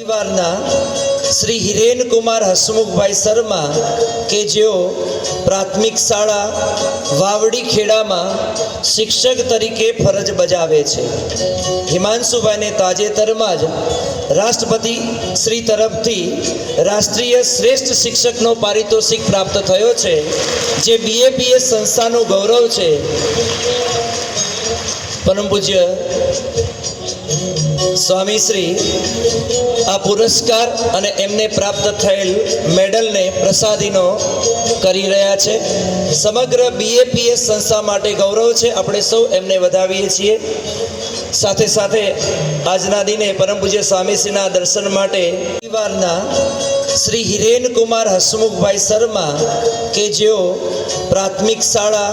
પરિવારના શ્રી હિરેન કુમાર હસમુખભાઈ શર્મા કે જેઓ પ્રાથમિક શાળા વાવડી ખેડામાં શિક્ષક તરીકે ફરજ બજાવે છે. હિમાંશુભાઈને તાજેતરમાં જ રાષ્ટ્રપતિ શ્રી તરફથી રાષ્ટ્રીય શ્રેષ્ઠ શિક્ષકનો પારિતોષિક પ્રાપ્ત થયો છે, જે બીએપીએસ સંસ્થાનું ગૌરવ છે. પરમ પૂજ્ય સ્વામી શ્રી આ પુરસ્કાર અને એમને પ્રાપ્ત થયેલ મેડલને પ્રસાદીનો કરી રહ્યા છે. સમગ્ર બીએપીએસ સંસ્થા માટે ગૌરવ છે. આપણે સૌ એમને વધાવીએ છીએ. સાથે સાથે આજના દિને પરમ પૂજ્ય સ્વામીશ્રીના દર્શન માટે પરિવારના શ્રી હિરેન કુમાર હસમુખભાઈ શર્મા કે જેઓ પ્રાથમિક શાળા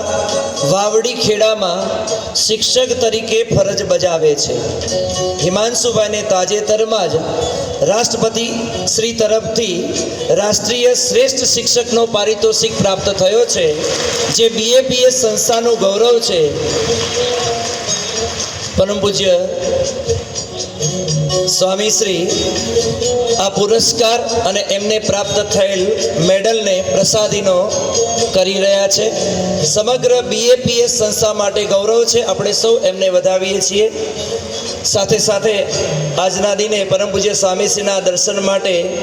વાવડી ખેડામાં શિક્ષક તરીકે ફરજ બજાવે છે. હિમાંશુભાઈને તાજેતરમાં જ રાષ્ટ્રપતિ શ્રી તરફથી રાષ્ટ્રીય શ્રેષ્ઠ શિક્ષકનો પારિતોષિક પ્રાપ્ત થયો છે, જે બીએપીએસ સંસ્થાનું ગૌરવ છે. પરમ પૂજ્ય સ્વામીશ્રી આ પુરસ્કાર અને એમને પ્રાપ્ત થયેલ મેડલને પ્રસાદીનો કરી રહ્યા છે. સમગ્ર બીએપીએસ સંસ્થા માટે ગૌરવ છે. આપણે સૌ એમને વધાવીએ છીએ. સાથે સાથે આજના દિને પરમ પૂજ્ય સ્વામીશ્રીના દર્શન માટે